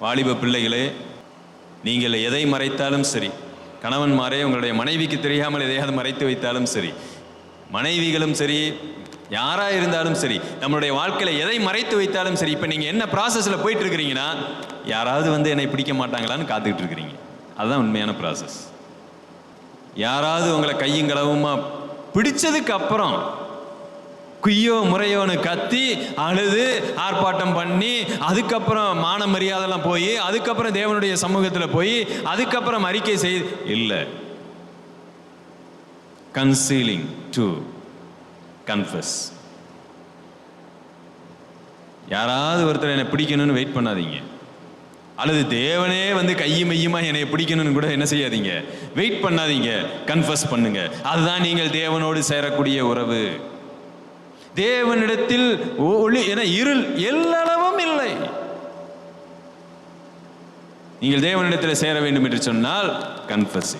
வாலிப பிள்ளைகளே நீங்கள் எதை மறைத்தாலும் சரி கணவன்மாரே உங்களுடைய மனைவிக்கு தெரியாமல் எதையாவது மறைத்து வைத்தாலும் சரி மனைவிகளும் சரி யாராக இருந்தாலும் சரி நம்மளுடைய வாழ்க்கையில் எதை மறைத்து வைத்தாலும் சரி இப்போ நீங்கள் என்ன ப்ராசஸில் போயிட்டு இருக்கிறீங்கன்னா யாராவது வந்து என்னை பிடிக்க மாட்டாங்களான்னு காத்துக்கிட்டு இருக்கிறீங்க. அதுதான் உண்மையான ப்ராசஸ் யாராவது உங்களை கையும் களவுமா பிடிச்சதுக்கு அப்புறம் குய்யோ முறையோன்னு கத்தி அழுது ஆர்ப்பாட்டம் பண்ணி அதுக்கப்புறம் மான மரியாதைலாம் போய் அதுக்கப்புறம் தேவனுடைய சமூகத்தில் போய் அதுக்கப்புறம் அறிக்கை செய் இல்லை. கன்சீலிங் டு கன்ஃபஸ் யாராவது ஒருத்தர் என்னை பிடிக்கணும்னு வெயிட் பண்ணாதீங்க. அல்லது தேவனே வந்து கையும் மையுமா என்னை பிடிக்கணும்னு கூட என்ன செய்யாதீங்க. வெயிட் பண்ணாதீங்க. கன்ஃபஸ் பண்ணுங்க. அதுதான் நீங்கள் தேவனோடு சேரக்கூடிய உறவு. தேவனிடத்தில் ஒளி என இருள் எல்லளவும் இல்லை. நீங்கள் தேவனிடத்தில் சேர வேண்டும் என்று சொன்னால் கன்ஃபஸ்